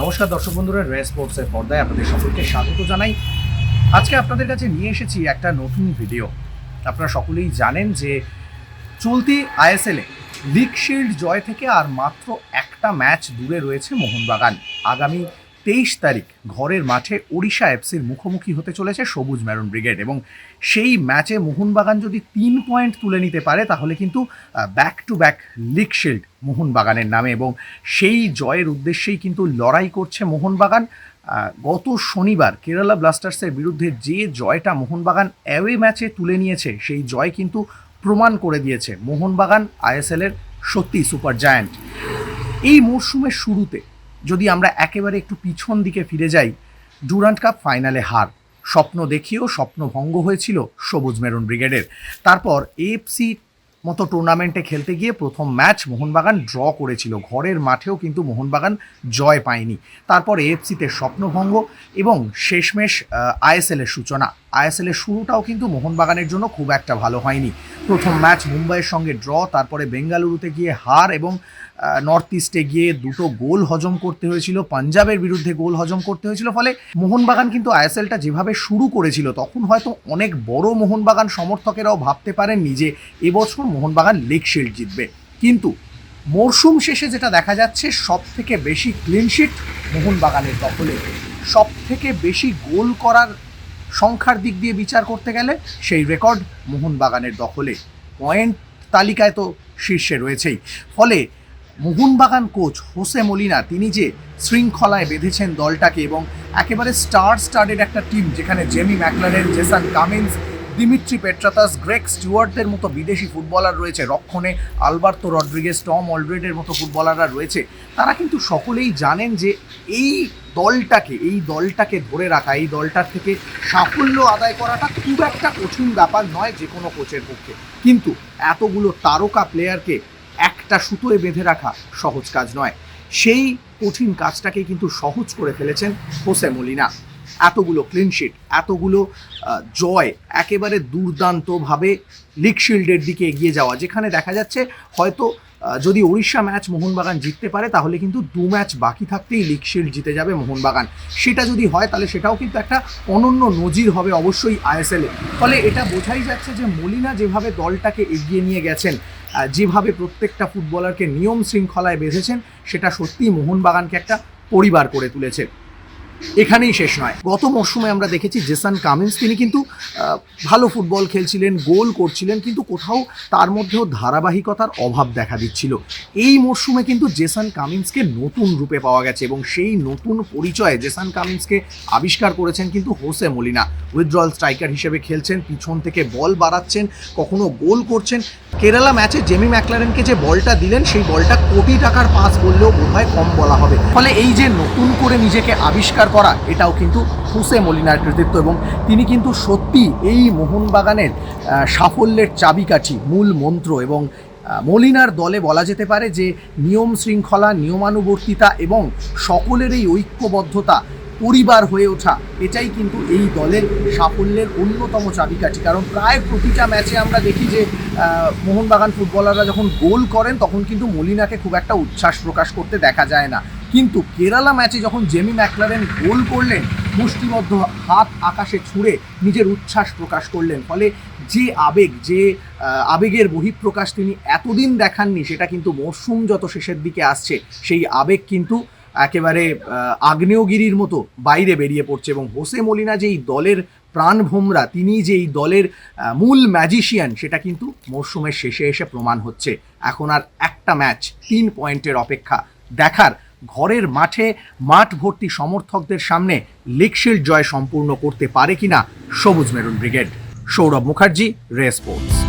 নমস্কার দর্শক বন্ধুরা রে স্পোর্টসের পর্দায় আপনাদের সকলকে স্বাগত জানাই। আজকে আপনাদের কাছে নিয়ে এসেছি একটা নতুন ভিডিও। আপনারা সকলেই জানেন যে চলতি আইএসএলে লিগ শিল্ড জয় থেকে আর মাত্র একটা ম্যাচ দূরে রয়েছে মোহনবাগান। আগামী তেইশ তারিখ ঘরের মাঠে ওড়িশা এফসির মুখোমুখি হতে চলেছে সবুজ মেরুন ব্রিগেড এবং সেই ম্যাচে মোহনবাগান যদি তিন পয়েন্ট তুলে নিতে পারে, তাহলে কিন্তু back to back league shield মোহনবাগানের নামে এবং সেই জয়ের উদ্দেশ্যেই কিন্তু লড়াই করছে মোহনবাগান। গত শনিবার কেরালা ব্লাস্টার্সের বিরুদ্ধে যে জয়টা মোহনবাগান অ্যাওয়ে ম্যাচে তুলে নিয়েছে, সেই জয় কিন্তু প্রমাণ করে দিয়েছে মোহনবাগান আইএসএলের সত্যি সুপার জায়ান্ট এই মরশুমের শুরুতে যদি আমরা একেবারে একটু পিছন দিকে ফিরে যাই, ডুরান্ট কাপ ফাইনালে হার। স্বপ্ন দেখিয়েও স্বপ্ন ভঙ্গ হয়েছিল সবুজ মেরুন ব্রিগেডের। তারপর এএফসি মতো টুর্নামেন্টে খেলতে গিয়ে প্রথম ম্যাচ মোহনবাগান ড্র করেছিল। ঘরের মাঠেও কিন্তু মোহনবাগান জয় পায়নি। তারপর এএফসিতে স্বপ্নভঙ্গ এবং শেষমেশ আইএসএলের সূচনা। আইএসএলের শুরুটাও কিন্তু মোহনবাগানের জন্য খুব একটা ভালো হয়নি। প্রথম ম্যাচ মুম্বাইয়ের সঙ্গে ড্র তারপরে বেঙ্গালুরুতে গিয়ে হার এবং নর্থ ইস্টে গিয়ে দুটো গোল হজম করতে হয়েছিল, পাঞ্জাবের বিরুদ্ধে গোল হজম করতে হয়েছিল, ফলে মোহনবাগান কিন্তু আইএসএলটা যেভাবে শুরু করেছিল, তখন হয়তো অনেক বড় মোহনবাগান সমর্থকেরাও ভাবতে পারেননি যে এবছর মোহনবাগান লিগ শিল্ড জিতবে। কিন্তু মরশুম শেষে যেটা দেখা যাচ্ছে সব থেকে বেশি ক্লিনশিট মোহনবাগানের দখলে। সব থেকে বেশি গোল করার সংখ্যার দিক দিয়ে বিচার করতে গেলে সেই রেকর্ড মোহনবাগানের দখলে। পয়েন্ট তালিকায় তো শীর্ষে রয়েছেই। ফলে মোহনবাগান কোচ হোসে মলিনা, তিনি যে শৃঙ্খলায় বেঁধেছেন দলটাকে এবং একেবারে স্টার স্টার্ডেড একটা টিম যেখানে Jamie Maclaren Jason Cummins Dimitri Petratos Greg স্টুয়ার্টদের মতো বিদেশি ফুটবলার রয়েছে, রক্ষণে আলবার্তো রড্রিগেস টম অলরেডের মতো ফুটবলাররা রয়েছে। তারা কিন্তু সকলেই জানেন যে এই দলটাকে এই দলটাকে ধরে রাখা, এই দলটার থেকে সাফল্য আদায় করাটা খুব একটা কঠিন ব্যাপার নয় যে কোনো কোচের পক্ষে। কিন্তু এতগুলো তারকা প্লেয়ারকে একটা সুতোয় বেঁধে রাখা সহজ কাজ নয়। সেই কঠিন কাজটাকে কিন্তু সহজ করে ফেলেছেন হোসে মলিনা। এতগুলো ক্লিনশিট এতগুলো জয় একেবারে দুর্দান্তভাবে লিগ শিল্ডের দিকে এগিয়ে যাওয়া, যেখানে দেখা যাচ্ছে হয়তো যদি উড়িষ্যা ম্যাচ মোহনবাগান জিততে পারে, তাহলে কিন্তু দু ম্যাচ বাকি থাকতেই লিগ শিল্ড জিতে যাবে মোহনবাগান। সেটা যদি হয়, তাহলে সেটাও কিন্তু একটা অনন্য নজির হবে অবশ্যই আইএসএলে ফলে এটা বোঝাই যাচ্ছে যে মলিনা যেভাবে দলটাকে এগিয়ে নিয়ে গেছেন যেভাবে প্রত্যেকটা ফুটবলারকে নিয়ম শৃঙ্খলায় বেঁধেছেন, সেটা সত্যিই মোহনবাগানকে একটা পরিবার করে তুলেছে। এখানেই শেষ নয়। গত মরশুমে আমরা দেখেছি জেসান কামিন্স, তিনি কিন্তু ভালো ফুটবল খেলছিলেন, গোল করছিলেন, কিন্তু কোথাও তার মধ্যেও ধারাবাহিকতার অভাব দেখা দিচ্ছিল। এই মরশুমে কিন্তু জেসান কামিন্সকে নতুন রূপে পাওয়া গেছে এবং সেই নতুন পরিচয়ে জেসান কামিন্সকে আবিষ্কার করেছেন কিন্তু হোসে মলিনা। উইথড্রল স্ট্রাইকার হিসেবে খেলছেন, পিছন থেকে বল বাড়াচ্ছেন, কখনো গোল করছেন। কেরালা ম্যাচে জেমি ম্যাকলারেনকে যে বলটা দিলেন, সেই বলটা কোটি টাকার পাস বললেও বোধহয় কম বলা হবে। ফলে এই যে নতুন করে নিজেকে আবিষ্কার করা। এটাও কিন্তু হুসে মলিনার কৃতিত্ব এবং তিনি কিন্তু সত্যি এই মোহনবাগানের সাফল্যের চাবিকাঠি, মূল মন্ত্র এবং মলিনার দলে বলা যেতে পারে যে নিয়ম শৃঙ্খলা, নিয়মানুবর্তিতা এবং সকলের এই ঐক্যবদ্ধতা পরিবার হয়ে ওঠা, এটাই কিন্তু এই দলের সাফল্যের অন্যতম চাবিকাঠি। কারণ প্রায় প্রতিটা ম্যাচে আমরা দেখি যে মোহনবাগান ফুটবলাররা যখন গোল করেন, তখন কিন্তু মলিনাকে খুব একটা উচ্ছ্বাস প্রকাশ করতে দেখা যায় না। কিন্তু কেরালা ম্যাচে যখন জেমি ম্যাকলারেন গোল করলেন, মুষ্টিবদ্ধ হাত আকাশে ছুঁড়ে নিজের উচ্ছ্বাস প্রকাশ করলেন। ফলে যে আবেগ, যে আবেগের বহিঃপ্রকাশ তিনি এতদিন দেখাননি, সেটা কিন্তু মরশুম যত শেষের দিকে আসছে, সেই আবেগ কিন্তু একেবারে আগ্নেয়গিরির মতো বাইরে বেরিয়ে পড়ছে এবং হোসে মলিনা যে এই দলের প্রাণ ভোমরা তিনি যে এই দলের মূল ম্যাজিশিয়ান, সেটা কিন্তু মরশুমের শেষে এসে প্রমাণ হচ্ছে। এখন আর একটা ম্যাচ তিন পয়েন্টের অপেক্ষা দেখার ঘরের মাঠে মাঠ ভর্তি সমর্থকদের সামনে লিগশিল্ড জয় সম্পূর্ণ করতে পারে কিনা সবুজ মেরুন ব্রিগেড। সৌরভ মুখার্জি রে স্পোর্টস।